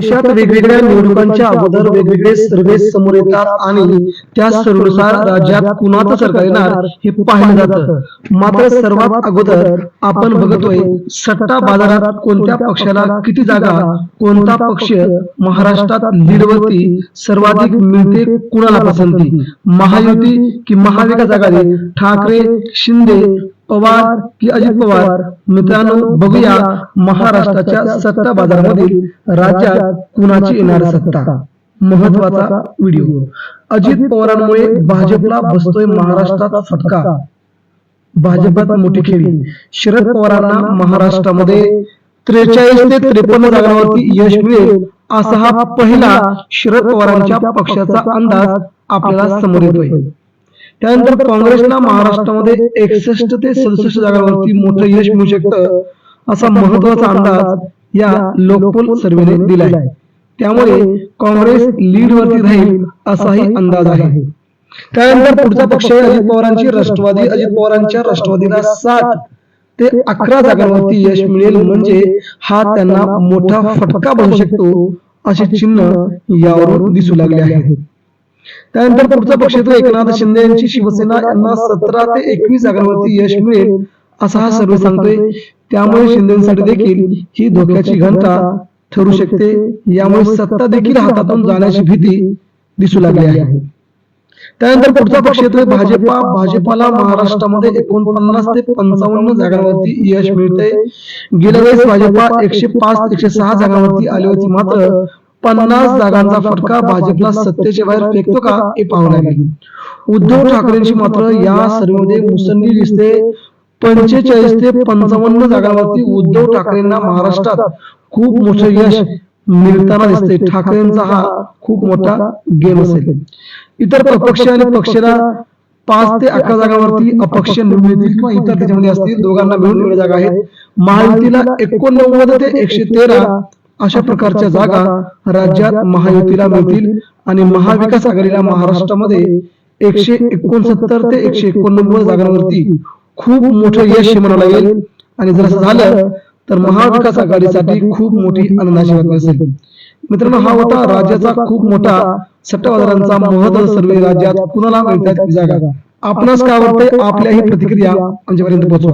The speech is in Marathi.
देशात वेगवेगळ्या निवडणुकांच्या अगोदर वेगवेगळे सर्वे समोर येतात आणि त्या सर्वेनुसार राज्यात कुणाचं सरकार येणार हे पाहिलं जातं. मात्र सर्वात अगोदर आपण बघतोय सट्टा बाजारात कोणत्या पक्षाला किती जागा कोणता पक्ष महाराष्ट्रात लीडवरती सर्वाधिक मिळते कुणाला पसंती? महायुती की महाविकास आघाडी? ठाकरे शिंदे पवार की अजित पवार. मित्रांनो बघूया महाराष्ट्राच्या सत्ता बाजारामधील राज्यात कुणाची येणार सत्ता? महत्त्वाचा व्हिडिओ. अजित पवारांमुळे भाजपला बसतोय महाराष्ट्रात फटका भाजपात मोठी खेळी. शरद पवारांना महाराष्ट्रामध्ये त्रेचाळीस ते त्रेपन्न जागांवरती यश मिळेल असा हा पहिला शरद पवारांच्या पक्षाचा अंदाज आपल्याला समोर येतोय. त्यानंतर काँग्रेसला महाराष्ट्रामध्ये एकसष्ट ते सदुसष्ट जागांवरती मोठं यश मिळू शकतं असा महत्त्वाचा अंदाज या लोकपोल सर्वेने दिलाय. त्यामुळे काँग्रेस लीड वरती राहील असाही अंदाज आहे. त्यानंतर पुढचा पक्ष आहे अजित पवारांची राष्ट्रवादी. अजित पवारांच्या राष्ट्रवादीला सात. ते अकरा जागांवरती यश मिळेल म्हणजे हा त्यांना मोठा फटका बसू शकतो. असे चिन्ह यावरून दिसू लागले आहे. त्यानंतर पुढचा पक्षेत्र एकनाथ शिंदे यांची शिवसेना यांना सतरा ते एकवीस जागांवरती यश मिळेल असा हा सर्व सांगतोय. त्यामुळे शिंदेसाठी देखील ही धोक्याची घंटा ठरू शकते. यामुळे सत्ता देखील हातातून जाण्याची भीती दिसू लागली आहे. त्यानंतर पुढचा पक्ष येतोय भाजपा भाजपाला महाराष्ट्रामध्ये एकोणपन्नास ते पंचावन्न जागांवरती यश मिळते गेल्या वेळेस भाजपा एकशे पाच एकशे सहा जागांवरती आली होती मात्र पन्नास जागांचा फटका भाजपला सत्तेच्या बाहेर फेकतो का? हे पाहावं लागेल उद्धव ठाकरेंची मात्र या सर्वेमध्ये मुसंडी दिसते. पंचेचाळीस ते पंचावन्न जागांवरती उद्धव ठाकरेंना महाराष्ट्रात खूप मोठं यश मिळताना दिसते. ठाकरेंचा हा खूप मोठा गेम असेल. इतर अपक्ष आणि पक्षाला पाच ते अकरा जागांवरती अपक्ष मिळतील किंवा इतर त्याच्यामध्ये असतील दोघांना मिळून जागा आहेत. महायुतीला एकोणनव्वद ते एकशे तेरा अशा प्रकारच्या जागा राज्यात महायुतीला मिळतील आणि महाविकास आघाडीला महाराष्ट्रामध्ये एकशे एकोणसत्तर ते एकशे एकोणनव्वद जागांवरती खूप मोठं यश म्हणावं लागेल. आणि जर असं झालं तर महाविकास आघाडीसाठी खूप मोठी आनंदाची बातमी असेल. मित्रांनो हा होता राज्याचा खूप मोठा सट्टा बाजारांचा महत्त्वाचा सर्वे राज्यात कुणाला मिळतात जागा? आपणास काय वाटतंय? आपल्याही प्रतिक्रिया आमच्यापर्यंत पोहोचवा.